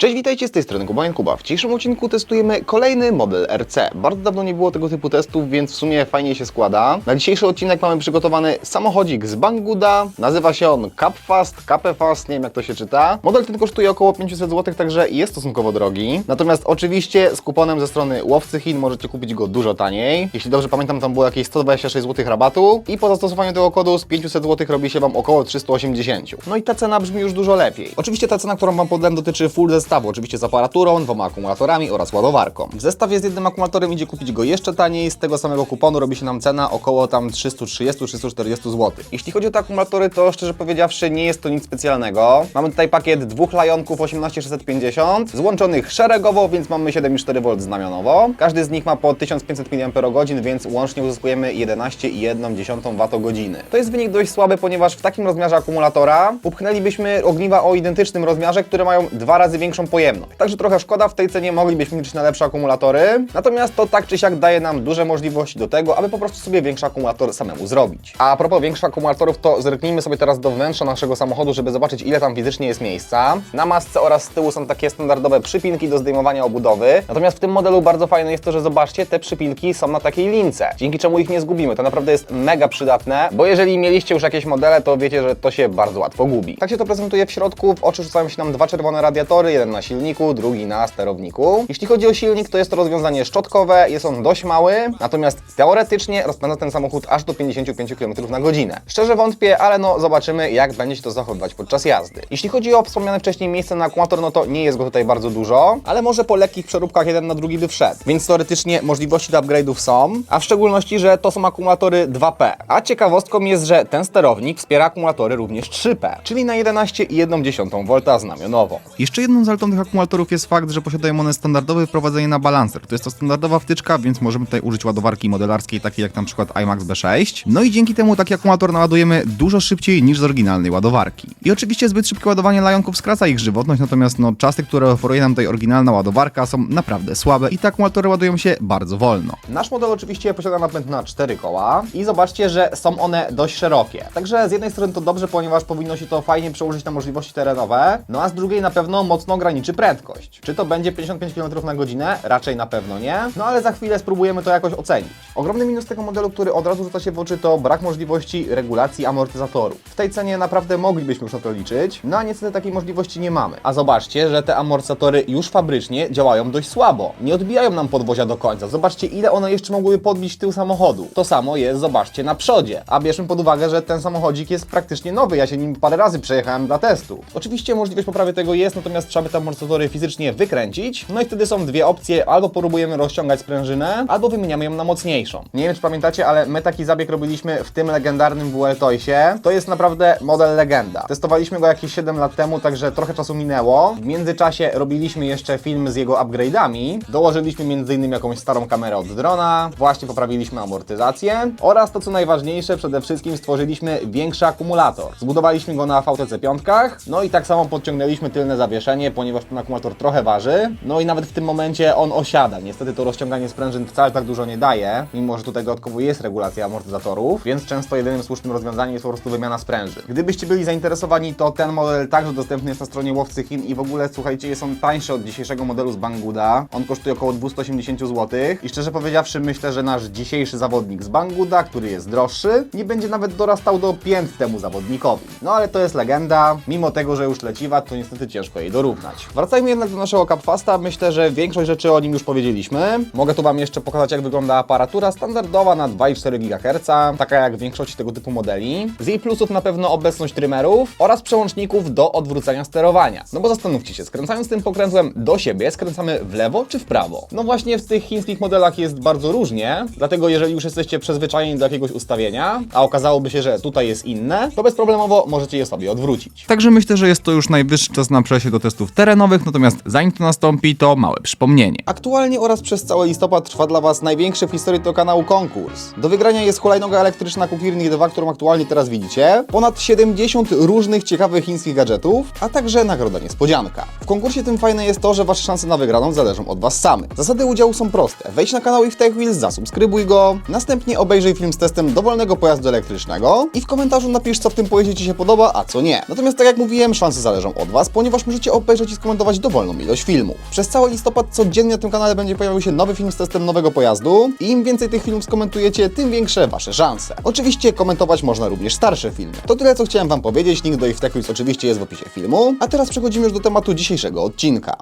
Cześć, witajcie z tej strony Kuba Kuba. W dzisiejszym odcinku testujemy kolejny model RC. Bardzo dawno nie było tego typu testów, więc w sumie fajnie się składa. Na dzisiejszy odcinek mamy przygotowany samochodzik z Banggoda. Nazywa się on Capfast, Capefast, nie wiem jak to się czyta. Model ten kosztuje około 500 zł, także jest stosunkowo drogi. Natomiast oczywiście z kuponem ze strony Łowcy Chin możecie kupić go dużo taniej. Jeśli dobrze pamiętam, tam było jakieś 126 zł rabatu i po zastosowaniu tego kodu z 500 zł robi się Wam około 380. No i ta cena brzmi już dużo lepiej. Oczywiście ta cena, którą Wam podałem dotyczy full zestawu, oczywiście z aparaturą, dwoma akumulatorami oraz ładowarką. W zestawie z jednym akumulatorem idzie kupić go jeszcze taniej, z tego samego kuponu robi się nam cena około tam 330-340 zł. Jeśli chodzi o te akumulatory, to szczerze powiedziawszy nie jest to nic specjalnego. Mamy tutaj pakiet dwóch lajonków 18650, złączonych szeregowo, więc mamy 7,4 V znamionowo. Każdy z nich ma po 1500 mAh, więc łącznie uzyskujemy 11,1 Wh. To jest wynik dość słaby, ponieważ w takim rozmiarze akumulatora upchnęlibyśmy ogniwa o identycznym rozmiarze, które mają dwa razy większą pojemność. Także trochę szkoda, w tej cenie moglibyśmy liczyć na lepsze akumulatory. Natomiast to tak czy siak daje nam duże możliwości do tego, aby po prostu sobie większy akumulator samemu zrobić. A propos większych akumulatorów, to zerknijmy sobie teraz do wnętrza naszego samochodu, żeby zobaczyć ile tam fizycznie jest miejsca. Na masce oraz z tyłu są takie standardowe przypinki do zdejmowania obudowy. Natomiast w tym modelu bardzo fajne jest to, że zobaczcie, te przypinki są na takiej lince, dzięki czemu ich nie zgubimy. To naprawdę jest mega przydatne, bo jeżeli mieliście już jakieś modele, to wiecie, że to się bardzo łatwo gubi. Tak się to prezentuje w środku. W oczy rzucają się nam dwa czerwone radiatory, jeden na silniku, drugi na sterowniku. Jeśli chodzi o silnik, to jest to rozwiązanie szczotkowe, jest on dość mały, natomiast teoretycznie rozpędza ten samochód aż do 55 km na godzinę. Szczerze wątpię, ale no zobaczymy, jak będzie się to zachowywać podczas jazdy. Jeśli chodzi o wspomniane wcześniej miejsce na akumulator, no to nie jest go tutaj bardzo dużo, ale może po lekkich przeróbkach jeden na drugi by wszedł. Więc teoretycznie możliwości do upgrade'ów są, a w szczególności, że to są akumulatory 2P. A ciekawostką jest, że ten sterownik wspiera akumulatory również 3P, czyli na 11,1 V znamionowo. Jeszcze jedną zaletą tych akumulatorów jest fakt, że posiadają one standardowe wprowadzenie na balancer. To jest to standardowa wtyczka, więc możemy tutaj użyć ładowarki modelarskiej, takiej jak na przykład iMax B6. No i dzięki temu taki akumulator naładujemy dużo szybciej niż z oryginalnej ładowarki. I oczywiście zbyt szybkie ładowanie lajonków skraca ich żywotność, natomiast no, czasy, które oferuje nam tutaj oryginalna ładowarka są naprawdę słabe i te akumulatory ładują się bardzo wolno. Nasz model oczywiście posiada napęd na 4 koła i zobaczcie, że są one dość szerokie. Także z jednej strony to dobrze, ponieważ powinno się to fajnie przełożyć na możliwości terenowe, no a z drugiej na pewno mocno ograniczy prędkość. Czy to będzie 55 km na godzinę? Raczej na pewno nie, no ale za chwilę spróbujemy to jakoś ocenić. Ogromny minus tego modelu, który od razu rzuca się w oczy, to brak możliwości regulacji amortyzatorów. W tej cenie naprawdę moglibyśmy już na to liczyć, no a niestety takiej możliwości nie mamy. A zobaczcie, że te amortyzatory już fabrycznie działają dość słabo. Nie odbijają nam podwozia do końca. Zobaczcie, ile one jeszcze mogłyby podbić tył samochodu. To samo jest, zobaczcie, na przodzie. A bierzmy pod uwagę, że ten samochodzik jest praktycznie nowy. Ja się nim parę razy przejechałem dla testu. Oczywiście możliwość poprawy tego jest, natomiast trzeba by te amortyzatory fizycznie wykręcić. No i wtedy są dwie opcje. Albo próbujemy rozciągać sprężynę, albo wymieniamy ją na mocniejszą. Nie wiem, czy pamiętacie, ale my taki zabieg robiliśmy w tym legendarnym WL Toysie. To jest naprawdę model legenda. Testowaliśmy go jakieś 7 lat temu, także trochę czasu minęło. W międzyczasie robiliśmy jeszcze film z jego upgrade'ami. Dołożyliśmy m.in. jakąś starą kamerę od drona, właśnie poprawiliśmy amortyzację oraz to co najważniejsze, przede wszystkim stworzyliśmy większy akumulator. Zbudowaliśmy go na VTC 5, no i tak samo podciągnęliśmy tylne zawieszenie, ponieważ ten akumulator trochę waży. No i nawet w tym momencie on osiada. Niestety to rozciąganie sprężyn wcale tak dużo nie daje, mimo że tutaj dodatkowo jest regulacja amortyzatorów, więc często jedynym słusznym rozwiązaniem jest po prostu wymiana sprężyn. Gdybyście byli zainteresowani, to ten model także dostępny jest na stronie Łowcy Chin i w ogóle słuchajcie, jest on tańszy od dzisiejszego modelu z Banggoda. On kosztuje około 280 zł i szczerze powiedziawszy myślę, że nasz dzisiejszy zawodnik z Banggoda, który jest droższy, nie będzie nawet dorastał do pięt temu zawodnikowi. No ale to jest legenda, mimo tego, że już leciwa, to niestety ciężko jej dorównać. Wracajmy jednak do naszego Capfasta, myślę, że większość rzeczy o nim już powiedzieliśmy. Mogę tu Wam jeszcze pokazać jak wygląda aparatura standardowa na 2,4 GHz, taka jak w większości tego typu modeli. Z jej plusów na pewno obecność trymerów oraz przełączników do odwrócenia sterowania. No bo zastanówcie się, skręcając tym pokrętłem do siebie, skręcamy w lewo czy w prawo? No właśnie w tych chińskich modelach jest bardzo różnie, dlatego jeżeli już jesteście przyzwyczajeni do jakiegoś ustawienia, a okazałoby się, że tutaj jest inne, to bezproblemowo możecie je sobie odwrócić. Także myślę, że jest to już najwyższy czas na przejście do testów terenowych, natomiast zanim to nastąpi, to małe przypomnienie. Aktualnie oraz przez cały listopad trwa dla Was największy w historii tego kanału konkurs. Do wygrania jest hulajnoga elektryczna Kukirnik 2, którą aktualnie teraz widzicie, ponad 70 różnych ciekawych chińskich gadżetów, a także nagroda niespodzianka. W konkursie tym fajne jest to, że Wasze szanse na wygraną zależą od Was samych. Zasady udziału są proste. Wejdź na kanał If Wheels, zasubskrybuj go, następnie obejrzyj film z testem dowolnego pojazdu elektrycznego i w komentarzu napisz, co w tym pojeździe Ci się podoba, a co nie. Natomiast tak jak mówiłem, szanse zależą od Was, ponieważ możecie obejrzeć pamiętajcie skomentować dowolną ilość filmów. Przez cały listopad codziennie na tym kanale będzie pojawiał się nowy film z testem nowego pojazdu i im więcej tych filmów skomentujecie, tym większe wasze szanse. Oczywiście komentować można również starsze filmy. To tyle, co chciałem wam powiedzieć, link do ich Quiz oczywiście jest w opisie filmu, a teraz przechodzimy już do tematu dzisiejszego odcinka.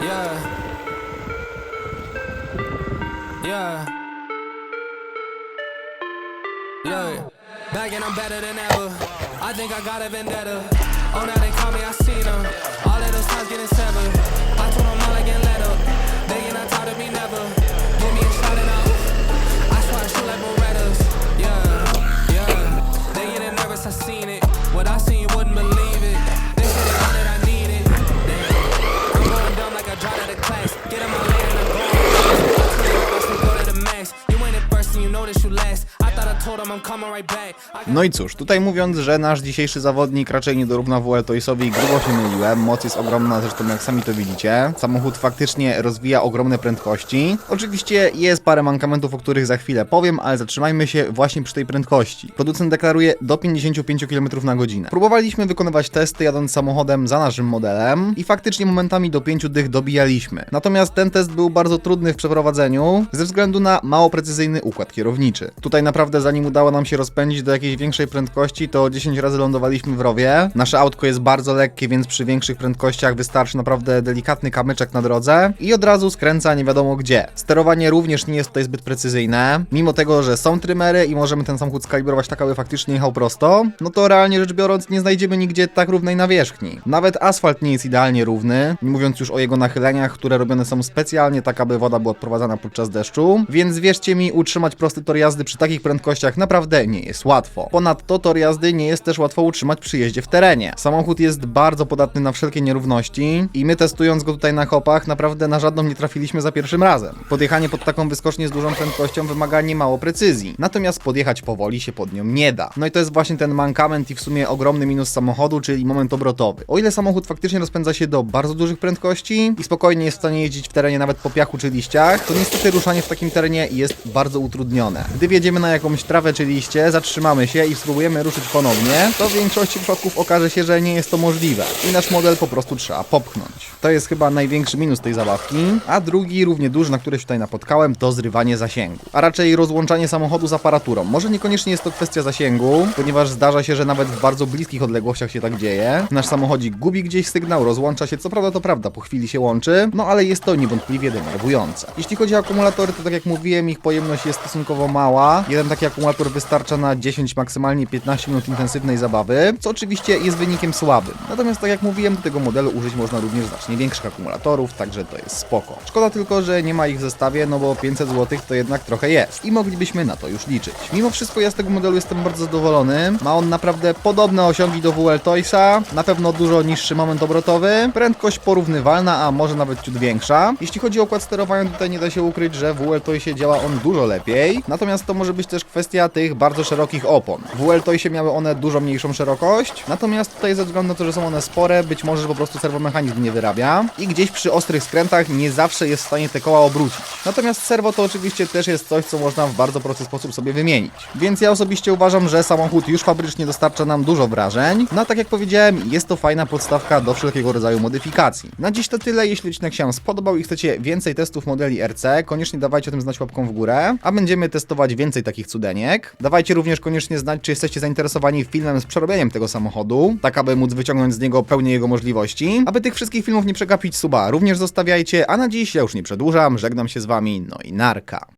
Yeah. Yeah. Look, back and I'm better than ever. I think I got a vendetta. Oh, now they call me, I seen them. All of those times getting severed. I told them all I get let up. They get not tired of me never. Give me a shot and I, I swear I shoot like Berettas. No i cóż, tutaj mówiąc, że nasz dzisiejszy zawodnik raczej nie dorówna WL Toysowi, grubo się myliłem. Moc jest ogromna, zresztą jak sami to widzicie. Samochód faktycznie rozwija ogromne prędkości. Oczywiście jest parę mankamentów, o których za chwilę powiem, ale zatrzymajmy się właśnie przy tej prędkości. Producent deklaruje do 55 km na godzinę. Próbowaliśmy wykonywać testy jadąc samochodem za naszym modelem i faktycznie momentami do 5 dych dobijaliśmy. Natomiast ten test był bardzo trudny w przeprowadzeniu ze względu na mało precyzyjny układ kierowniczy. Tutaj naprawdę zanim udało nam się rozpędzić do jakiejś większej prędkości, to 10 razy lądowaliśmy w rowie. Nasze autko jest bardzo lekkie, więc przy większych prędkościach wystarczy naprawdę delikatny kamyczek na drodze i od razu skręca nie wiadomo gdzie. Sterowanie również nie jest tutaj zbyt precyzyjne. Mimo tego, że są trymery i możemy ten samochód skalibrować tak, aby faktycznie jechał prosto, no to realnie rzecz biorąc nie znajdziemy nigdzie tak równej nawierzchni. Nawet asfalt nie jest idealnie równy, nie mówiąc już o jego nachyleniach, które robione są specjalnie tak, aby woda była odprowadzana podczas deszczu, więc wierzcie mi, utrzymać prosty tor jazdy przy takich prędkościach naprawdę nie jest łatwo. Ponadto tor jazdy nie jest też łatwo utrzymać przy jeździe w terenie. Samochód jest bardzo podatny na wszelkie nierówności i my testując go tutaj na kopach naprawdę na żadną nie trafiliśmy za pierwszym razem. Podjechanie pod taką wyskocznię z dużą prędkością wymaga niemało precyzji, natomiast podjechać powoli się pod nią nie da. No i to jest właśnie ten mankament i w sumie ogromny minus samochodu, czyli moment obrotowy. O ile samochód faktycznie rozpędza się do bardzo dużych prędkości i spokojnie jest w stanie jeździć w terenie nawet po piachu czy liściach, to niestety ruszanie w takim terenie jest bardzo utrudnione. Gdy wjedziemy na jakąś trawę czy liście, zatrzymamy się i spróbujemy ruszyć ponownie, to w większości przypadków okaże się, że nie jest to możliwe i nasz model po prostu trzeba popchnąć. To jest chyba największy minus tej zabawki, a drugi, równie duży, na który się tutaj napotkałem, to zrywanie zasięgu, a raczej rozłączanie samochodu z aparaturą. Może niekoniecznie jest to kwestia zasięgu, ponieważ zdarza się, że nawet w bardzo bliskich odległościach się tak dzieje. Nasz samochodzik gubi gdzieś sygnał, rozłącza się, co prawda to prawda, po chwili się łączy, no ale jest to niewątpliwie denerwujące. Jeśli chodzi o akumulatory, to tak jak mówiłem, ich pojemność jest stosunkowo mała. Jeden taki akumulator wystarcza na 10, maksymalnie 15 minut intensywnej zabawy, co oczywiście jest wynikiem słabym. Natomiast tak jak mówiłem, do tego modelu użyć można również znacznie większych akumulatorów, także to jest spoko. Szkoda tylko, że nie ma ich w zestawie, no bo 500 zł to jednak trochę jest i moglibyśmy na to już liczyć. Mimo wszystko ja z tego modelu jestem bardzo zadowolony. Ma on naprawdę podobne osiągi do WL Toysa, na pewno dużo niższy moment obrotowy, prędkość porównywalna, a może nawet ciut większa. Jeśli chodzi o układ sterowania, tutaj nie da się ukryć, że w WL Toysie działa on dużo lepiej, natomiast to może być też kwestia tych bardzo szerokich opon. W Toysie miały one dużo mniejszą szerokość, natomiast tutaj ze względu na to, że są one spore, być może że po prostu serwomechanizm nie wyrabia i gdzieś przy ostrych skrętach nie zawsze jest w stanie te koła obrócić. Natomiast serwo to oczywiście też jest coś, co można w bardzo prosty sposób sobie wymienić. Więc ja osobiście uważam, że samochód już fabrycznie dostarcza nam dużo wrażeń. No a tak jak powiedziałem, jest to fajna podstawka do wszelkiego rodzaju modyfikacji. Na dziś to tyle, jeśli odcinek się spodobał i chcecie więcej testów modeli RC, koniecznie dawajcie o tym znać łapką w górę, a będziemy testować więcej takich cudeniek. Dawajcie również koniecznie znać, czy jesteście zainteresowani filmem z przerobieniem tego samochodu, tak aby móc wyciągnąć z niego pełnię jego możliwości. Aby tych wszystkich filmów nie przegapić suba, również zostawiajcie, a na dziś ja już nie przedłużam, żegnam się z Wami, no i narka.